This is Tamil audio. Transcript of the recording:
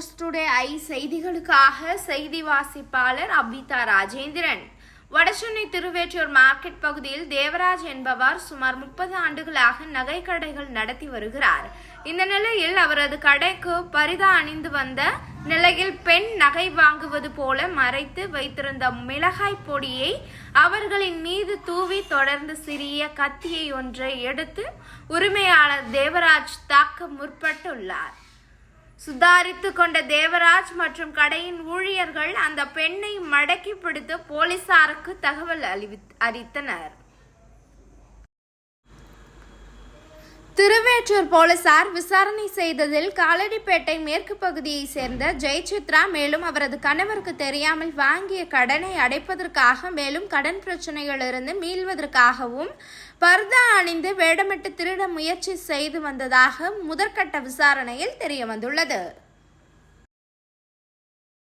நியூஸ் டுடே ஐ செய்திகளுக்காக செய்தி வாசிப்பாளர் அபிதா ராஜேந்திரன். வடசென்னை திருவேற்றூர் மார்க்கெட் பகுதியில் தேவராஜ் என்பவர் சுமார் முப்பது ஆண்டுகளாக நகை கடைகள் நடத்தி வருகிறார். இந்த நிலையில் அவரது கடைக்கு பரிதா அணிந்து வந்த நிலையில் பெண் நகை வாங்குவது போல மறைத்து வைத்திருந்த மிளகாய் பொடியை அவர்களின் மீது தூவி தொடர்ந்து சிறிய கத்தியை ஒன்றை எடுத்து உரிமையாளர் தேவராஜ் தாக்க முற்பட்டுள்ளார். சுதாரித்து கொண்ட தேவராஜ் மற்றும் கடையின் ஊழியர்கள் அந்த பெண்ணை மடக்கி பிடித்து போலீசாருக்கு தகவல் அறிவித் அறித்தனர் திருவேற்றூர் போலீசார் விசாரணை செய்ததில் காலடிப்பேட்டை மேற்கு பகுதியைச் சேர்ந்த ஜெயசித்ரா மேலும் அவரது கணவருக்கு தெரியாமல் வாங்கிய கடனை அடைப்பதற்காக மேலும் கடன் பிரச்சனைகளிலிருந்து மீள்வதற்காகவும் பர்தா அணிந்து வேடமிட்டு திருட முயற்சி செய்து வந்ததாக முதற்கட்ட விசாரணையில் தெரியவந்துள்ளது.